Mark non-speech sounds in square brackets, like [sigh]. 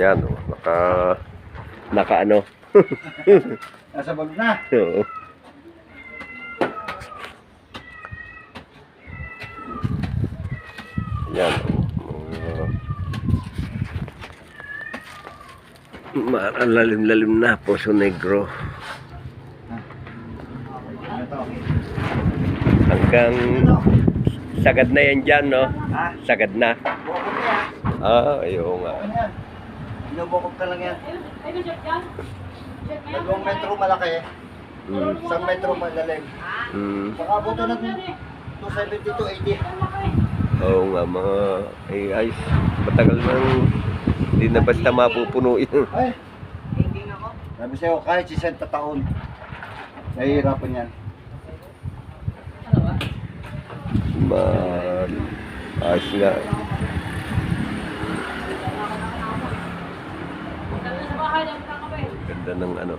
Yan, oh, naka, naka ano. [laughs] Nasa bag na. Oo. Yan, oh. mga Ma- lalim-lalim na, Poso Negro. Ano? Hanggang sagad na yan dyan, no? Sagad na. Ah, ayaw nga. Ano yan? Binubukod ka lang yan. Dalawang metro malaki eh. Mm. Isang metro malalim. Mm. Baka buto ng 270 to 80. Oo nga, mga ay, ayos. Matagal man hindi na basta mapupuno yun. Ay! Sabi sa'yo, kahit 60 taon, nahihirapan yan. Man, ayos nga. Ganda ng ano.